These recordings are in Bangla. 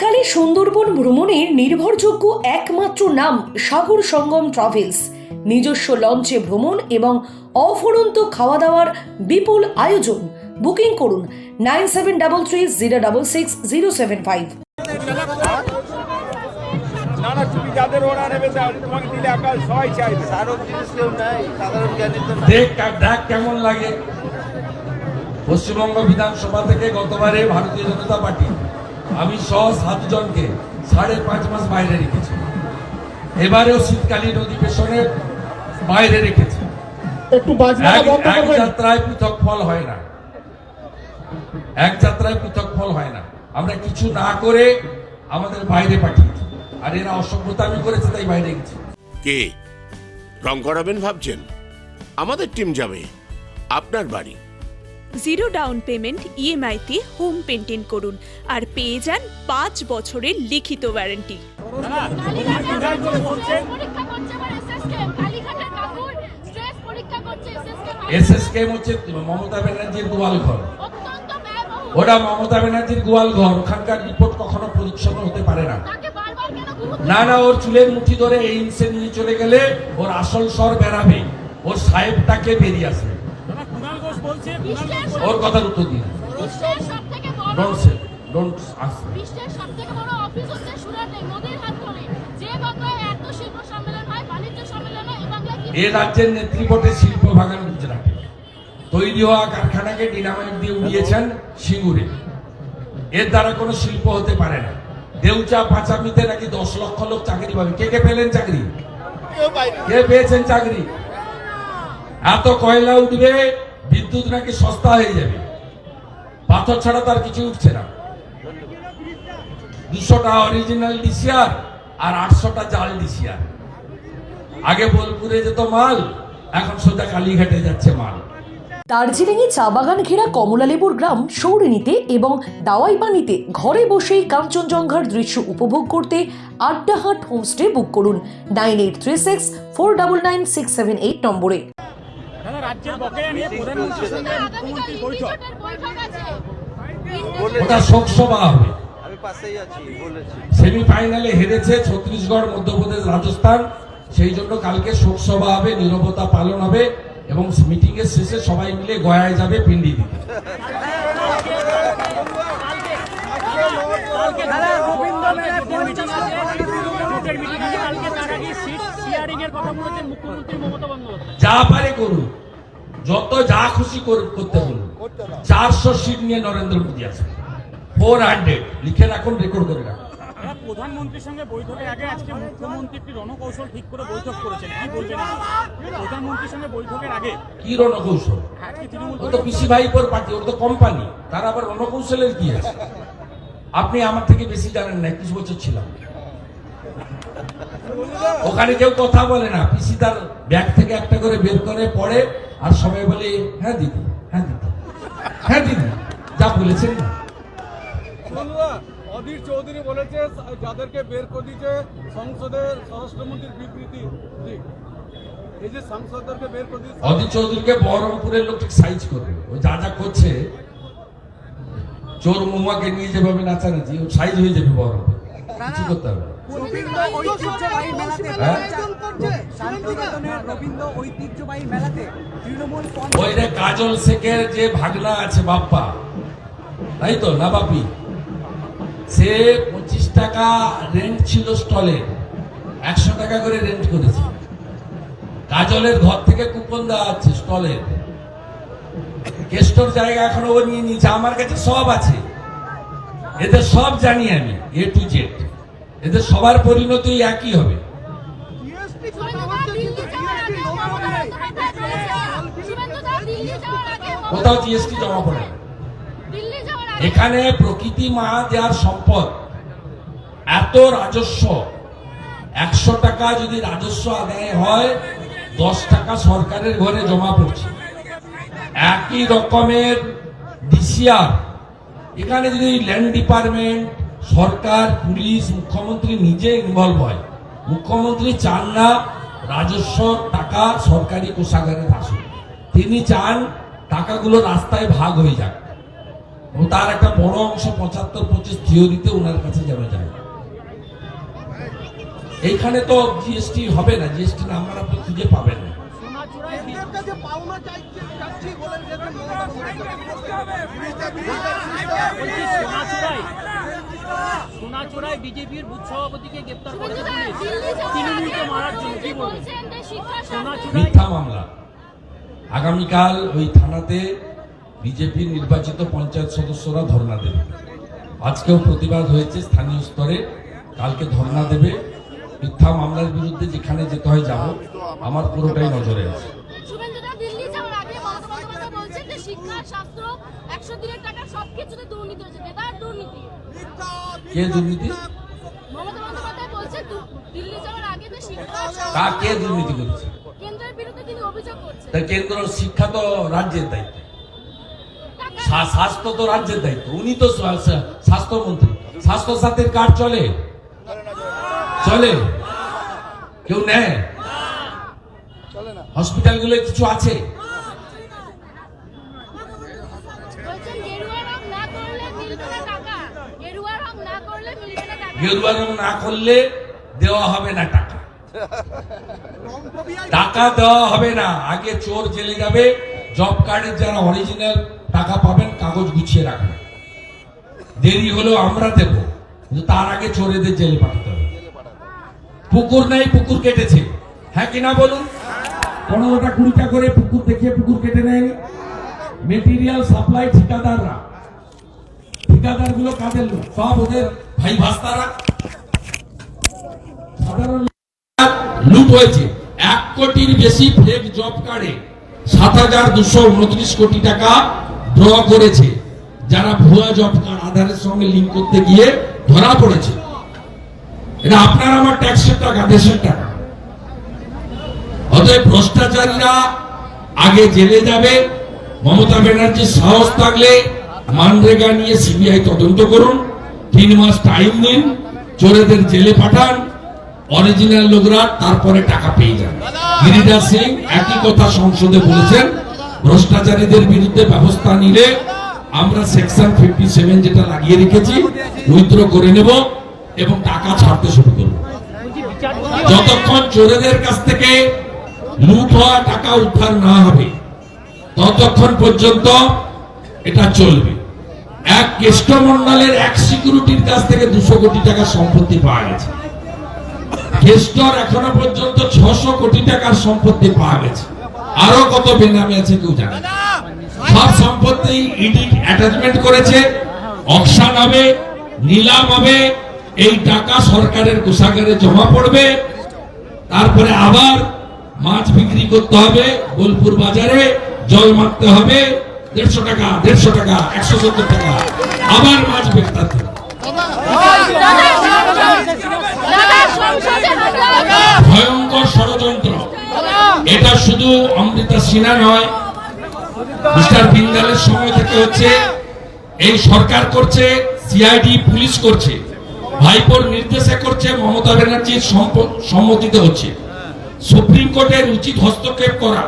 শীতকালে সুন্দরবন ভ্রমণের নির্ভরযোগ্য একমাত্র নাম সাগর সঙ্গম ট্রাভেলস। নিজস্ব লঞ্চে ভ্রমণ এবং অফুরন্ত খাওয়া দাওয়ার বিপুল আয়োজন। বুকিং করুন nine seven double three zero double six zero seven five. না না তুমি যাদের ওরা নেবে তোমাকে দিলে আকাল সবাই চাইবে। সারক জিনিস কেউ নাই সাধারণ জ্ঞানী তো দেখ দেখ কেমন লাগে। পশ্চিমবঙ্গ বিধানসভা থেকে গতবারে ভারতীয় জনতা পার্টি। আমি সহ সাতজনকে সাড়ে পাঁচ মাস বাইরে রেখেছি। এবারেও শীতকালীন অধিবেশনের বাইরে রেখেছি। একটু এক বন্ধ এক করবেন। যাত্রায় পৃথক ফল হয় না। এক যাত্রায় পৃথক ফল হয় না। আমরা কিছু না করে আমাদের বাইরে পাঠিয়েছি। আর এরা অসভ্যতামি করেছে তাই বাইরে গেছি। কে? রং করাবেন ভাবছেন? আমাদের টিম যাবে। আপনার বাড়ি। জিরো ডাউন পেমেন্ট ইএমআইতে হোম পেন্টিং করুন আর পেয়ে যান পাঁচ বছরের লিখিত ওয়ারেন্টি পরীক্ষা করছে আবার এসএসকে কালীঘাটের কাকুর স্ট্রেস পরীক্ষা করছে এসএসকে এসএসকে হচ্ছে মমতা ব্যানার্জির গোয়াল ঘর। ওটা মমতা ব্যানার্জির গোয়াল ঘর, ওখানকার রিপোর্ট কখনো পরিচ্ছন্ন হতে পারে না। না না, ওর চুলের মুঠি ধরে এইমসে নিয়ে চলে গেলে ওর আসল স্বর বেরাবে ওর সাহেবটাকে বেরিয়ে বিশ্বের ওর কথার উত্তর দিন। বিশ্বের সব থেকে বড় ডোন্ট সে ডোন্ট আসবে বিশ্বের সব বড় অফিস হচ্ছে সুরাটে নদীর হাত ধরে। যে বাংলায় এত শিল্প সম্মেলন হয় বাণিজ্য সম্মেলন হয় এই এ রাজ্যের নেতৃপটে শিল্প ভাগান গুজরাটে। তৈরি হওয়া কারখানাকে ডিনামাইট দিয়ে উড়িয়েছেন সিঙ্গুরে। এর দ্বারা কোনো শিল্প হতে পারে না। দেউচা পাঁচামিতে নাকি দশ লক্ষ লোক চাকরি পাবে। কে কে পেলেন চাকরি? কে পেয়েছেন চাকরি? এত কয়লা উঠবে? বিদ্যুৎ নাকি সস্তা হয়ে যাবে? পাথর ছাড়া তার কিছু উঠছে না। দুশোটা অরিজিনাল ডিসিআর আর আটশোটা জাল ডিসিআর আগে বোলপুরে যেত মাল, এখন সোজা কালীঘাটে যাচ্ছে মাল। দার্জিলিংয়ে চা বাগান ঘেরা কমলালেবুর গ্রাম সৌরিনীতে এবং দাওয়াই পানিতে ঘরে বসেই কাঞ্চনজঙ্ঘার দৃশ্য উপভোগ করতে আড্ডাহাট হোমস্টে বুক করুন nine eight three six four double nine six seven eight নম্বরে। আগামীকাল ইন্ডিজোটের বৈঠক। ওটা শোকসভা হবে। আমি পাশেই আছি বলেছি। সেমিফাইনালে হেরেছে ছত্তিশগড় মধ্যপ্রদেশ রাজস্থান। সেই জন্য কালকে শোকসভা হবে নীরবতা পালন হবে এবং মিটিং এর শেষে সবাই মিলে গয়ায় যাবে পিন্ডি দিতে। যা পারে করুন যত যা খুশি কর- করতে বলুন চারশো সিট নিয়ে নরেন্দ্র মোদী আছে। ফোর হান্ড্রেড লিখে রাখুন রেকর্ড করে রাখুন। আপনারা প্রধানমন্ত্রীর সঙ্গে বৈঠকের আগে আজকে মুখ্যমন্ত্রী একটি রণকৌশল ঠিক করে বৈঠক করেছেন? কি বলবেন প্রধানমন্ত্রীর সঙ্গে বৈঠকের আগে? কি রণকৌশল? ও তো পিসি ভাইপোর পার্টি ওর তো কোম্পানি তার আবার রণকৌশলের কি আছে? আপনি আমার থেকে বেশি জানেন না কিছু বছর ছিলাম। ওখানে কেউ কথা বলে না। পিসি তার ব্যাগ থেকে একটা করে বের করে পড়ে আর সবাই বলে হ্যাঁ দিদি হ্যাঁ দিদি হ্যাঁ দিদি যা বলেছেন। না অধীর চৌধুরী বলেছে যাদেরকে বের করে দিয়েছে সংসদের স্বরাষ্ট্রমন্ত্রীর বিবৃতি। এই যে সাংসদদেরকে বের করে দিয়েছে অদিত চৌধুরীকে বহরমপুরের লোক ঠিক সাইজ করবে। ও যা যা করছে চোর মৌমাকে নিয়ে যেভাবে নাচানাচি ও সাইজ হয়ে যাবে বহরমপুর। কিছু করতে হবে হ্যাঁ? ওই কাজল শেখের যে ভাগনা আছে বাপ্পা। তাই তো না বাপি? সে পঁচিশ টাকা রেন্ট ছিল স্টলে একশো টাকা করে রেন্ট করেছে। কাজলের ঘর থেকে কুপন দেওয়া আছে স্টলের কেস্টোর জায়গা এখনও ও নিয়ে নিয়েছে। আমার কাছে সব আছে। এদের সব জানি আমি এ টু জেড এদের সবার পরিণতি একই হবে। কোথাও জিএসটি জমা পড়ে এখানে প্রকৃতি মা দেওয়ার সম্পদ। এত রাজস্ব। একশো টাকা যদি রাজস্ব আদায় হয় দশ টাকা সরকারের ঘরে জমা পড়ছে। একই রকমের ডিসিআর। এখানে যদি ল্যান্ড ডিপার্টমেন্ট সরকার পুলিশ মুখ্যমন্ত্রী নিজে ইনভলভ হয়। মুখ্যমন্ত্রী চান না রাজস্ব টাকা সরকারি কোষাগারে আসুক তিনি চান টাকাগুলো রাস্তায় ভাগ হয়ে যাক। ও তার একটা বড় অংশ পঁচাত্তর পঁচিশ থিওরিতে ওনার কাছে যেন যায়। এইখানে তো জিএসটি হবে না জিএসটি নাম্বার আপনি খুঁজে পাবেন না। বলছি সোনাচূড়ায় বিজেপির বুথ সভাপতিকে গ্রেপ্তার করেছে পুলিশ। তৃণমূলকে মারার জন্য কি বলবেন? মিথ্যা মামলা। আগামীকাল ওই থানাতে বিজেপির নির্বাচিত পঞ্চায়েত সদস্যরা ধর্ণা দেবে। আজকেও প্রতিবাদ হয়েছে স্থানীয় স্তরে কালকে ধর্ণা দেবে। মিথ্যা মামলার বিরুদ্ধে যেখানে যেতে হয় যাব আমার পুরোটাই নজরে আছে শুভেন্দুদা দিল্লি যাওয়ার আগে মমতা বন্দ্যোপাধ্যায় বলছেন যে শিক্ষা শাস্ত্র একশো দিনের টাকা সবকিছুতে দুর্নীতি হয়েছে বেকার দুর্নীতি। কে দুর্নীতি? মমতা বন্দ্যোপাধ্যায় বলছেন দিল্লি যাওয়ার আগে যে শিক্ষা কা কে দুর্নীতি করেছে? কেন্দ্রের বিরুদ্ধে তিনি অভিযোগ করছেন। তা কেন্দ্র শিক্ষা তো রাজ্যের দায়িত্ব। স্বাস্থ্য তো রাজ্যের দায়িত্ব। উনি তো স্বা- স্বা- স্বাস্থ্যমন্ত্রী। স্বাস্থ্য সাথীর কার্ড চলে? চলে? কেউ নেয়? হসপিটালগুলো কিছু আছে বলছেন গেরুয়া রং না করলে মিলবে না টাকা গেরুয়া রং না করলে মিলবে না করলে দেওয়া হবে না টাকা। টাকা দেওয়া হবে না। আগে চোর জেলে যাবে জব কার্ডের যারা অরিজিনাল টাকা পাবেন, কাগজ গুছিয়ে রাখবেন। দেরি হলেও আমরা দেব, কিন্তু তার আগে চোরেদের জেলে পাঠাতে হবে। পুকুর নেই, পুকুর কেটেছে। হ্যাঁ কিনা বলুন? পনেরোটা কুড়িটা করে পুকুর দেখিয়ে পুকুর কেটে নেয়নি। Material supply ঠিকাদাররা। ঠিকাদারগুলো কাদের সব ওদের ভাই, ভাস্তারা। লুট হয়েছে। এক কোটির বেশি ফেক জব কার্ডে সাত হাজার দুশো উনত্রিশ কোটি টাকা ড্র করেছে। যারা ভুয়া জব কার্ড আধারের সঙ্গে লিঙ্ক করতে গিয়ে ধরা পড়েছে। এটা আপনার আমার ট্যাক্সের টাকা দেশের টাকা। অতএব ভ্রষ্টাচারীরা আগে জেলে যাবে। মমতা ব্যানার্জির সাহস থাকলে মানরেগা নিয়ে সিবিআই তদন্ত করুন। তিন মাস টাইম দিন চোরেদের জেলে পাঠান অরিজিনাল লোকরা তারপরে টাকা পেয়ে যান। গিরিরাজ সিং একই কথা সংসদে বলেছেন, ভ্রষ্টাচারীদের বিরুদ্ধে ব্যবস্থা নিলে আমরা সেকশন ফিফটি সেভেন যেটা লাগিয়ে রেখেছি উইথড্র করে নেব এবং টাকা ছাড়তে শুরু করব। যতক্ষণ চোরেদের কাছ থেকে লুট হওয়া টাকা উদ্ধার না হবে, ততক্ষণ পর্যন্ত এটা চলবে। এক কেষ্টমন্ডলের এক সিকিউরিটির কাছ থেকে দুশো কোটি টাকার সম্পত্তি পাওয়া গেছে। কেষ্টর এখনও পর্যন্ত ছশো কোটি টাকার সম্পত্তি পাওয়া গেছে। আরও কত বেনামে আছে কেউ জানে সব সম্পত্তি ইডি অ্যাটাচমেন্ট করেছে, অকশন হবে, নিলাম হবে, এই টাকা সরকারের কোষাগারে জমা পড়বে। তারপরে আবার মাছ বিক্রি করতে হবে, বোলপুর বাজারে জল মারতে হবে। দেড়শো টাকা দেড়শো টাকা, একশো সত্তর টাকা। আবার ভয়ঙ্কর ষড়যন্ত্র। এটা শুধু অমৃতা সিনহা নয়, মিস্টার বিন্দালের সময় থেকে হচ্ছে, এই সরকার করছে, সিআইডি, পুলিশ করছে, ভাইপোর নির্দেশে করছে, মমতা ব্যানার্জির সম্মতিতে হচ্ছে। সুপ্রিম কোর্টের উচিত হস্তক্ষেপ করা।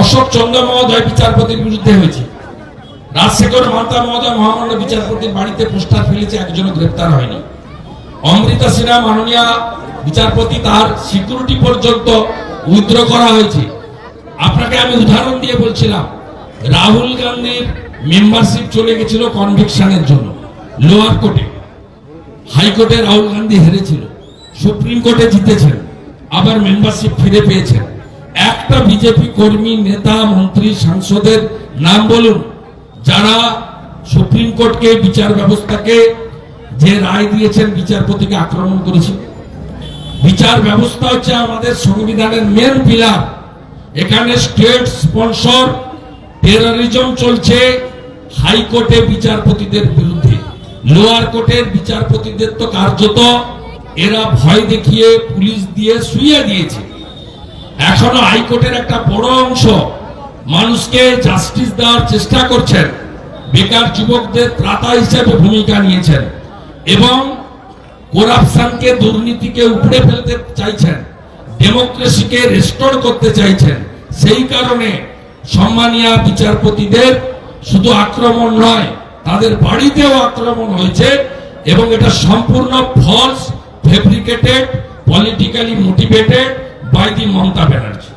অশোক চন্দ্র মহোদয় বিচারপতির বিরুদ্ধে হয়েছে। রাজশেখর মাতা মহোদয় মহামান্য বিচারপতির বাড়িতে পোস্টার ফেলেছে, একজনও গ্রেপ্তার হয়নি। অমৃতা সিনহা মাননীয় বিচারপতি তার সিকিউরিটি পর্যন্ত উইথড্র করা হয়েছে। আপনাকে আমি উদাহরণ দিয়ে বলছিলাম, রাহুল গান্ধীর মেম্বারশিপ চলে গেছিল কনভিকশনের জন্য লোয়ার কোর্টে হাইকোর্টে রাহুল গান্ধী হেরেছিল, সুপ্রিম কোর্টে জিতেছেন, আবার মেম্বারশিপ ফিরে পেয়েছেন। একটা বিজেপি কর্মী, নেতা, মন্ত্রী, সাংসদের নাম বলুন, যারা সুপ্রিম কোর্টকে, বিচার ব্যবস্থাকে, যে রায় দিয়েছেন বিচারপতিকে আক্রমণ করেছে। বিচার ব্যবস্থা হচ্ছে আমাদের সংবিধানের মেন পিলার এখানে স্টেট স্পন্সর টেরোরিজম চলছে হাইকোর্টে বিচারপতিদের বিরুদ্ধে। লোয়ার কোর্টের বিচারপতিদের তো কার্যত, এরা ভয় দেখিয়ে পুলিশ দিয়ে শুইয়ে দিয়েছে। এখনও হাইকোর্টের একটা বড় অংশ মানুষকে জাস্টিস দেওয়ার চেষ্টা করছেন। বেকার যুবকদের ত্রাতা হিসেবে ভূমিকা নিয়েছেন এবং করাপশনকে দুর্নীতিকে উপড়ে ফেলতে চাইছেন ডেমোক্রেসিকে রেস্টোর করতে চাইছেন। সেই কারণে সম্মানীয় বিচারপতিদের শুধু আক্রমণ নয়, তাদের বাড়িতেও আক্রমণ হয়েছে এবং এটা সম্পূর্ণ false fabricated politically motivated by the Mamata Banerjee.